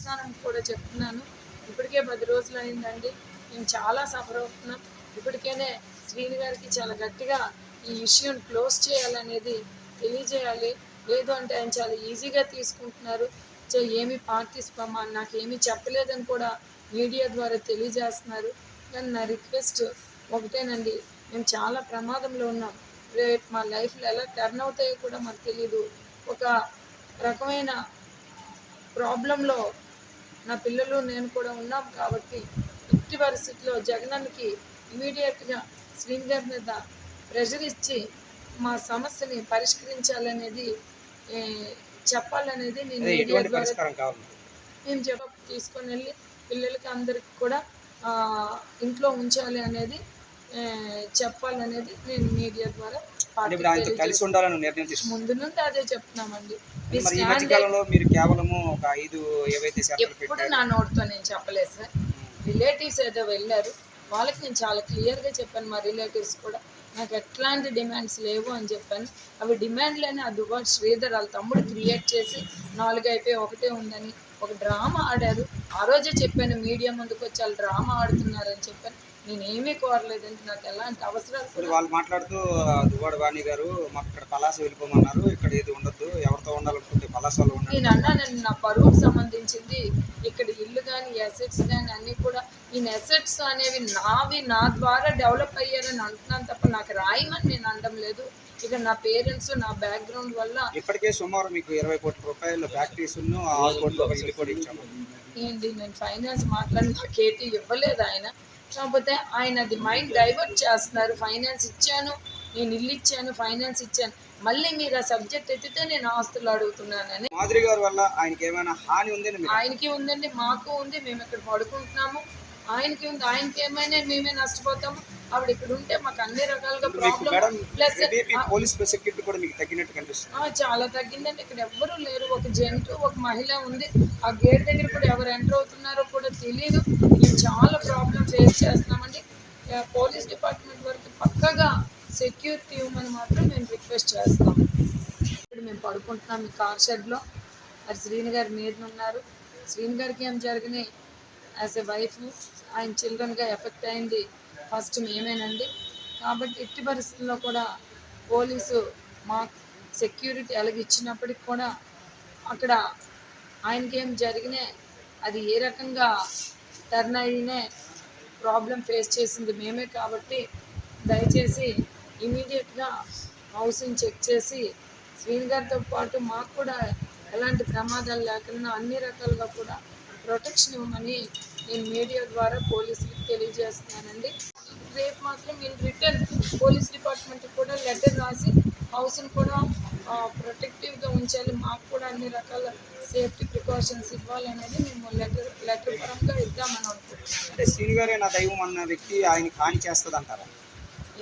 స్నానం కూడా చెప్తున్నాను. ఇప్పటికే పది రోజులు అయిందండి మేము చాలా సఫర్ అవుతున్నాం. ఇప్పటికేనే శ్రీని గారికి చాలా గట్టిగా ఈ ఇష్యూని క్లోజ్ చేయాలనేది తెలియజేయాలి. లేదు అంటే ఆయన చాలా ఈజీగా తీసుకుంటున్నారు. సో ఏమి పార్టీస్పమా నాకేమీ చెప్పలేదని కూడా మీడియా ద్వారా తెలియజేస్తున్నారు. కానీ నా రిక్వెస్ట్ ఒకటేనండి. మేము చాలా ప్రమాదంలో ఉన్నాం. రేపు మా లైఫ్లో ఎలా టర్న్ అవుతాయో కూడా మాకు తెలియదు ఒక రకమైన ప్రాబ్లంలో నా పిల్లలు నేను కూడా ఉన్నాం కాబట్టి ఇట్టి పరిస్థితిలో జగనన్నకి ఇమీడియట్గా శ్రీని గారి మీద ప్రెషర్ ఇచ్చి మా సమస్యని పరిష్కరించాలనేది చెప్పాలనేది నేను మీడియా ద్వారా మేము జవాబు తీసుకొని వెళ్ళి పిల్లలకి అందరికి కూడా ఇంట్లో ఉంచాలి అనేది చెప్పాలనేది నేను మీడియా ద్వారా ఇప్పుడు ఆయనతో కలిసి ఉండాలని నిర్ణయం ముందు నుండి అదే చెప్తున్నామండి. మరి ఈ మధ్య స్టాండ్ కాలంలో మీరు కేవలము ఒక ఐదు ఏవైతే శాతాలు ఎప్పుడు నా నోటితో నేను చెప్పలేదు సార్. రిలేటివ్స్ ఏదో వెళ్ళారు. వాళ్ళకి నేను చాలా క్లియర్గా చెప్పాను మా రిలేటివ్స్ కూడా. నాకు ఎట్లాంటి డిమాండ్స్ లేవు అని చెప్పాను. అవి డిమాండ్లని ఆ దుబాట్ శ్రీధర్ వాళ్ళ తమ్ముడు క్రియేట్ చేసి నాలుగు అయిపోయి ఒకటే ఉందని ఒక డ్రామా ఆడారు. ఆ రోజే చెప్పాను మీడియా ముందుకు వచ్చి వాళ్ళు డ్రామా ఆడుతున్నారని చెప్పాను. నేను ఏమీ కోరలేదండి నాకు ఎలాంటి అవసరాలు వాళ్ళు మాట్లాడుతూ దువ్వాడ వాణి గారు మాకు ఇక్కడ పలాస వెళ్ళిపోమన్నారు ఇక్కడ ఏది ఉండొద్దు ఎవరితో ఉండాలనుకుంటే పలాసలో ఉండండి. నేను అన్నానండి నా పరువుకు సంబంధించింది ఇక్కడ ఇల్లు కానీ అసెట్స్ కానీ అన్నీ కూడా ఈ అసెట్స్ అనేవి నావి నా ద్వారా డెవలప్ అయ్యారని అంటున్నాను తప్ప నాకు రాయమని నేను అనడం లేదు. ఇక నా పేరెంట్స్ నా బ్యాక్గ్రౌండ్ వల్ల ఇప్పటికే సుమారు మీకు ఇరవై కోట్ల రూపాయల ఫ్యాక్టరీస్ ఆరు కోట్ల ఒక ఇల్లు కూడా ఇచ్చాము. ఏంటి నేను ఫైనాన్స్ మాట్లాడి నాకు ఏటి ఇవ్వలేదు ఆయన. కాకపోతే ఆయన అది మైండ్ డైవర్ట్ చేస్తున్నారు. ఫైనాన్స్ ఇచ్చాను నేను ఇల్లు ఇచ్చాను ఫైనాన్స్ ఇచ్చాను. మళ్ళీ మీరు ఆ సబ్జెక్ట్ ఎత్తితే నేను ఆస్తులు అడుగుతున్నానని. మాదిరి గారి వల్ల ఆయనకి ఏమైనా హాని మీరు ఆయనకి ఉందండి మాకు ఉంది మేము ఇక్కడ పడుకుంటున్నాము. ఆయనకి ఉంది ఆయనకి ఏమైనా మేమే నష్టపోతాము. ఆవిడ ఇక్కడ ఉంటే మాకు అన్ని రకాలుగా ప్రాబ్లం ప్లస్ పోలీస్ సెక్యూరిటీ కూడా మీకు తగ్గినట్టు కనిపిస్తుంది. చాలా తగ్గిందండి. ఇక్కడ ఎవ్వరూ లేరు. ఒక జంటు ఒక మహిళ ఉంది. ఆ గేట్ దగ్గర కూడా ఎవరు ఎంటర్ అవుతున్నారో కూడా తెలియదు మేము చాలా ప్రాబ్లం ఫేస్ చేస్తున్నామండి. పోలీస్ డిపార్ట్మెంట్ వరకు పక్కగా సెక్యూరిటీ ఇవ్వమని మాత్రం మేము రిక్వెస్ట్ చేస్తాం ఇప్పుడు మేము పడుకుంటున్నాం ఈ కార్ షెడ్లో మరి శ్రీని గారు మీద ఉన్నారు శ్రీని గారికి ఏం జరిగినాయి? యాజ్ ఎ వైఫ్ ఆయన చిల్డ్రన్గా ఎఫెక్ట్ అయింది ఫస్ట్ మేమేనండి. కాబట్టి ఎట్టి పరిస్థితుల్లో కూడా పోలీసు మా సెక్యూరిటీ అలాగే ఇచ్చినప్పటికి కూడా అక్కడ ఆయనకి ఏం జరిగినాయి అది ఏ రకంగా టర్న్ అయినే ప్రాబ్లం ఫేస్ చేసింది మేమే కాబట్టి దయచేసి ఇమీడియట్గా హౌసింగ్ చెక్ చేసి శ్రీన్ గారితో పాటు మాకు కూడా ఎలాంటి ప్రమాదాలు లేకుండా అన్ని రకాలుగా కూడా ప్రొటెక్షన్ ఇవ్వమని నేను మీడియా ద్వారా పోలీసులకు తెలియజేస్తున్నానండి. రేపు మాత్రం నేను రిటర్న్ పోలీస్ డిపార్ట్మెంట్కి కూడా లెటర్ రాసి హౌస్ని కూడా ప్రొటెక్టివ్గా ఉంచాలి. మాకు కూడా అన్ని రకాల సేఫ్టీ ప్రికాషన్స్ ఇవ్వాలనేది మేము లెటర్ లెటర్ పరంగా ఇద్దామని అనుకుంటున్నాను అంటే శ్రీని గారే నా దైవం అన్న వ్యక్తి ఆయనకి హాని చేస్తుంది అంటారా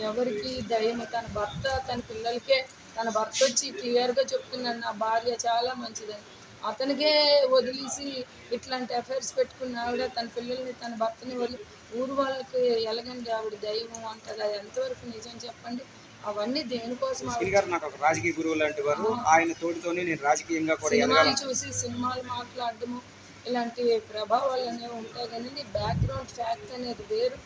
ఎవరికి దయ్యం తన భర్త తన పిల్లలకే తన భర్త వచ్చి క్లియర్గా చెప్తున్నాడు నా భార్య చాలా మంచిదని అతనికే వదిలేసి ఇట్లాంటి అఫైర్స్ పెట్టుకున్న ఆవిడ తన పిల్లల్ని తన భర్తని వదిలి ఊరు వాళ్ళకి ఎలాగండి ఆవిడ దైవం అంటారు. అది ఎంతవరకు నిజం చెప్పండి? అవన్నీ దేనికోసం ఆవిడ శ్రీని గారు నాకు ఒక రాజకీయ గురువు లాంటి వారు. ఆయన తోటితోనే నేను రాజకీయంగా కూడా సినిమాలు చూసి సినిమాలు మాట్లాడడము ఇలాంటి ప్రభావాలు అనేవి ఉంటాయి కానీ బ్యాక్గ్రౌండ్ ఫ్యాక్ట్ అనేది వేరు.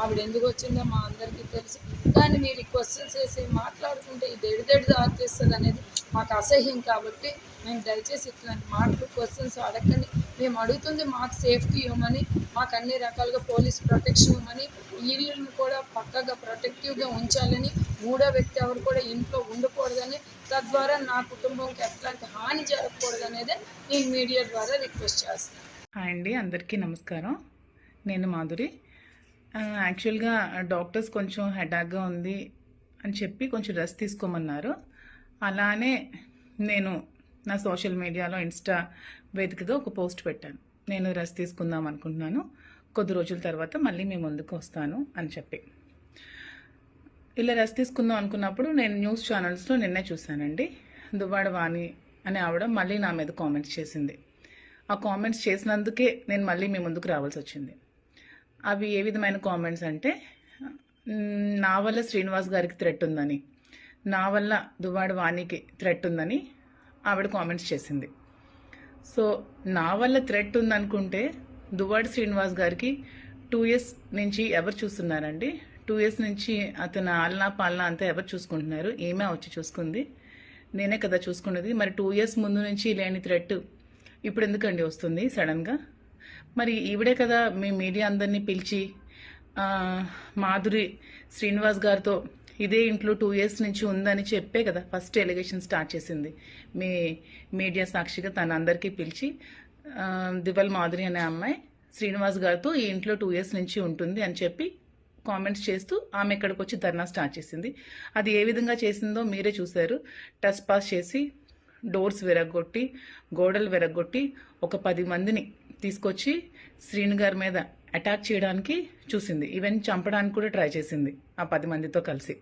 ఆవిడ ఎందుకు వచ్చిందో మా అందరికీ తెలుసు. కానీ మీరు ఈ క్వశ్చన్స్ వేసి మాట్లాడుకుంటే ఇది ఎడిదెడి దారితీస్తుంది అనేది మాకు అసహ్యం కాబట్టి మేము దయచేసి ఇట్లాంటి మాటలు క్వశ్చన్స్ అడగండి మేము అడుగుతుంది మాకు సేఫ్టీ ఇవ్వమని మాకు అన్ని రకాలుగా పోలీస్ ప్రొటెక్షన్ ఇవ్వమని ఇల్లును కూడా పక్కగా ప్రొటెక్టివ్గా ఉంచాలని మూడో వ్యక్తి ఎవరు కూడా ఇంట్లో ఉండకూడదని తద్వారా నా కుటుంబంకి ఎట్లాంటి హాని జరగకూడదు అనేది నేను మీడియా ద్వారా రిక్వెస్ట్ చేస్తాను. హాయ్ అండి అందరికీ నమస్కారం. నేను మాధురి. యాక్చువల్గా డాక్టర్స్ కొంచెం హెడాక్గా ఉంది అని చెప్పి కొంచెం రెస్ట్ తీసుకోమన్నారు. అలానే నేను నా సోషల్ మీడియాలో ఇన్స్టా వేదికగా ఒక పోస్ట్ పెట్టాను. నేను రెస్ట్ తీసుకుందాం అనుకుంటున్నాను. కొద్ది రోజుల తర్వాత మళ్ళీ మీ ముందుకు వస్తాను అని చెప్పి. ఇలా రెస్ట్ తీసుకుందాం అనుకున్నప్పుడు నేను న్యూస్ ఛానల్స్లో నిన్నే చూశానండి. దువ్వాడ వాణి అని ఆవిడ మళ్ళీ నా మీద కామెంట్స్ చేసింది. ఆ కామెంట్స్ చేసినందుకే నేను మళ్ళీ మీ ముందుకు రావాల్సి వచ్చింది. అవి ఏ విధమైన కామెంట్స్ అంటే నా వల్ల శ్రీనివాస్ గారికి థ్రెట్ ఉందని నా వల్ల దువ్వాడ వాణికి థ్రెట్ ఉందని ఆవిడ కామెంట్స్ చేసింది. సో నా వల్ల థ్రెట్ ఉందనుకుంటే దువ్వాడు శ్రీనివాస్ గారికి టూ ఇయర్స్ నుంచి ఎవరు చూస్తున్నారండి? టూ ఇయర్స్ నుంచి అతను ఆలనా పాలనా అంతా ఎవరు చూసుకుంటున్నారు? ఏమే వచ్చి చూసుకుంది. నేనే కదా చూసుకున్నది. మరి టూ ఇయర్స్ ముందు నుంచి లేని థ్రెట్ ఇప్పుడు ఎందుకండి వస్తుంది సడన్గా మరి ఈవిడే కదా మీ మీడియా అందరినీ పిలిచి మాధురి శ్రీనివాస్ గారితో ఇదే ఇంట్లో టూ ఇయర్స్ నుంచి ఉందని చెప్పే కదా ఫస్ట్ ఎలిగేషన్ స్టార్ట్ చేసింది. మీ మీడియా సాక్షిగా తన అందరికీ పిలిచి దివల్ మాధురి అనే అమ్మాయి శ్రీనివాస్ గారితో ఈ ఇంట్లో టూ ఇయర్స్ నుంచి ఉంటుంది అని చెప్పి కామెంట్స్ చేస్తూ ఆమె ఇక్కడికి వచ్చి ధర్నా స్టార్ట్ చేసింది. అది ఏ విధంగా చేసిందో మీరే చూశారు. టచ్ పాస్ చేసి డోర్స్ విరగొట్టి గోడలు విరగొట్టి ఒక పది మందిని తీసుకొచ్చి శ్రీను గారి మీద అటాక్ చేయడానికి చూసింది. ఈవెన్ చంపడానికి కూడా ట్రై చేసింది ఆ పది మందితో కలిసి.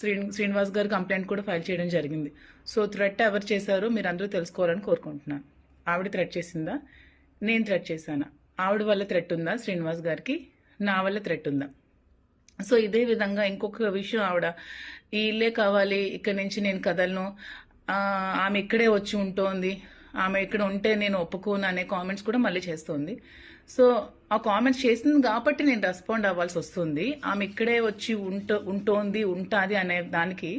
శ్రీ శ్రీనివాస్ గారు కంప్లైంట్ కూడా ఫైల్ చేయడం జరిగింది. సో థ్రెట్ ఎవరు చేశారో మీరు అందరూ తెలుసుకోవాలని కోరుకుంటున్నాను. ఆవిడ థ్రెట్ చేసిందా? నేను థ్రెట్ చేశానా? ఆవిడ వల్ల థ్రెట్ ఉందా? శ్రీనివాస్ గారికి నా వల్ల థ్రెట్ ఉందా? సో ఇదే విధంగా ఇంకొక విషయం ఆవిడ ఈ ఇల్లే కావాలి ఇక్కడి నుంచి నేను కదలను. ఆమె ఇక్కడే వచ్చి ఉంటోంది. ఆమె ఇక్కడ ఉంటే నేను ఒప్పుకోను అనే కామెంట్స్ కూడా మళ్ళీ చేస్తోంది. సో ఆ కామెంట్స్ చేసింది కాబట్టి నేను రెస్పాండ్ అవ్వాల్సి వస్తుంది. ఆమె ఇక్కడే వచ్చి ఉంట ఉంటోంది ఉంటుంది అనే దానికి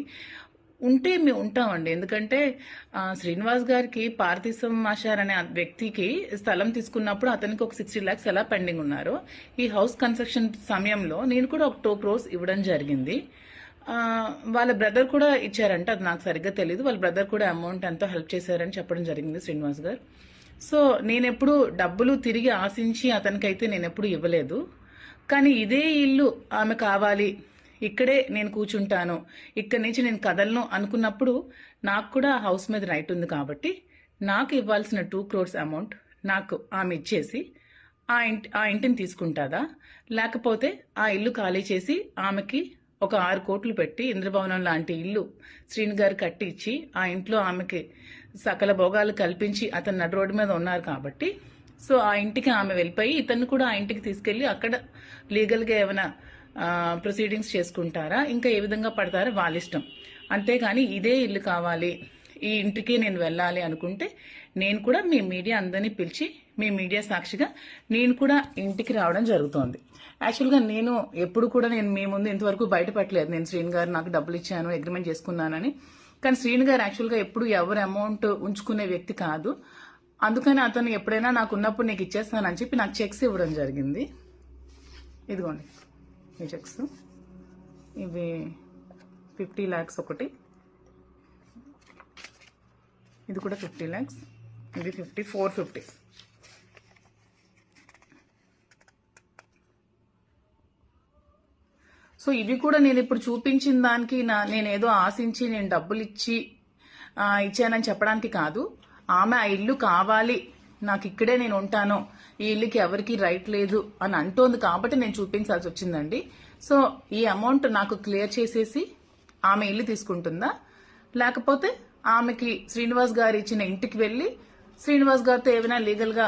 ఉంటే మేము ఉంటామండి. ఎందుకంటే శ్రీనివాస్ గారికి పార్థిసం మాషార్ అనే వ్యక్తికి స్థలం తీసుకున్నప్పుడు అతనికి ఒక సిక్స్టీ ల్యాక్స్ ఎలా పెండింగ్ ఉన్నారు. ఈ హౌస్ కన్స్ట్రక్షన్ సమయంలో నేను కూడా ఒక టూ క్రోర్స్ ఇవ్వడం జరిగింది. వాళ్ళ బ్రదర్ కూడా ఇచ్చారంట అది నాకు సరిగ్గా తెలియదు వాళ్ళ బ్రదర్ కూడా అమౌంట్ ఎంతో హెల్ప్ చేశారని చెప్పడం జరిగింది శ్రీనివాస్ గారు. సో నేనెప్పుడు డబ్బులు తిరిగి ఆశించి అతనికైతే నేను ఎప్పుడు ఇవ్వలేదు. కానీ ఇదే ఇల్లు ఆమె కావాలి. ఇక్కడే నేను కూర్చుంటాను. ఇక్కడి నుంచి నేను కదలను అనుకున్నప్పుడు నాకు కూడా హౌస్ మీద రైట్ ఉంది కాబట్టి నాకు ఇవ్వాల్సిన టూ క్రోర్స్ అమౌంట్ నాకు ఆమె ఇచ్చేసి ఆ ఇంటి ఆ ఇంటిని తీసుకుంటాదా? లేకపోతే ఆ ఇల్లు ఖాళీ చేసి ఆమెకి ఒక ఆరు కోట్లు పెట్టి ఇంద్రభవనం లాంటి ఇల్లు శ్రీని గారు కట్టించి ఆ ఇంట్లో ఆమెకి సకల భోగాలు కల్పించి అతను నడు రోడ్డు మీద ఉన్నారు కాబట్టి. సో ఆ ఇంటికి ఆమె వెళ్ళిపోయి ఇతన్ని కూడా ఆ ఇంటికి తీసుకెళ్ళి అక్కడ లీగల్గా ఏమైనా ప్రొసీడింగ్స్ చేసుకుంటారా? ఇంకా ఏ విధంగా పడతారో? వాళ్ళ ఇష్టం. అంతేగాని ఇదే ఇల్లు కావాలి. ఈ ఇంటికి నేను వెళ్ళాలి అనుకుంటే నేను కూడా మీ మీడియా అందరినీ పిలిచి మీ మీడియా సాక్షిగా నేను కూడా ఇంటికి రావడం జరుగుతోంది. యాక్చువల్గా నేను ఎప్పుడు కూడా నేను మీ ముందు ఇంతవరకు బయటపడలేదు. నేను శ్రీని గారు నాకు డబ్బులు ఇచ్చాను అగ్రిమెంట్ చేసుకున్నానని. కానీ శ్రీను గారు యాక్చువల్గా ఎప్పుడు ఎవరు అమౌంట్ ఉంచుకునే వ్యక్తి కాదు. అందుకని అతను ఎప్పుడైనా నాకు ఉన్నప్పుడు నీకు ఇచ్చేస్తానని చెప్పి నాకు చెక్స్ ఇవ్వడం జరిగింది. ఇదిగోండి ఈ చెక్స్. ఇవి ఫిఫ్టీ ల్యాక్స్ ఒకటి. ఇది కూడా ఫిఫ్టీ ల్యాక్స్ ఇది ఫిఫ్టీ ఫోర్ ఫిఫ్టీ. సో ఇవి కూడా నేను ఇప్పుడు చూపించిన దానికి నా నేనేదో ఆశించి నేను డబ్బులు ఇచ్చి ఇచ్చానని చెప్పడానికి కాదు. ఆమె ఆ ఇల్లు కావాలి. నాకు ఇక్కడే నేను ఉంటాను. ఈ ఇల్లుకి ఎవరికి రైట్ లేదు అని అంటోంది కాబట్టి నేను చూపించాల్సి వచ్చిందండి. సో ఈ అమౌంట్ నాకు క్లియర్ చేసేసి ఆమె ఇల్లు తీసుకుంటుందా? లేకపోతే ఆమెకి శ్రీనివాస్ గారు ఇచ్చిన ఇంటికి వెళ్ళి శ్రీనివాస్ గారితో ఏమైనా లీగల్గా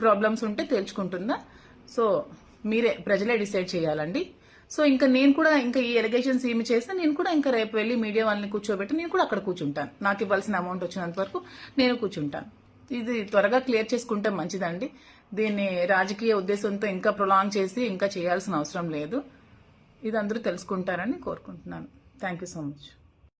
ప్రాబ్లమ్స్ ఉంటే తేల్చుకుంటుందా? సో మీరే ప్రజలే డిసైడ్ చేయాలండి. సో ఇంకా నేను కూడా ఇంకా ఈ ఎలిగేషన్స్ ఏమి చేస్తే నేను కూడా ఇంకా రేపు వెళ్ళి మీడియా వాళ్ళని కూర్చోబెట్టి నేను కూడా అక్కడ కూర్చుంటాను. నాకు ఇవ్వాల్సిన అమౌంట్ వచ్చినంత వరకు నేను కూర్చుంటాను. ఇది త్వరగా క్లియర్ చేసుకుంటే మంచిదండి. దీన్ని రాజకీయ ఉద్దేశంతో ఇంకా ప్రొలాంగ్ చేసి ఇంకా చేయాల్సిన అవసరం లేదు. ఇది అందరూ తెలుసుకుంటారని కోరుకుంటున్నాను. Thank you so much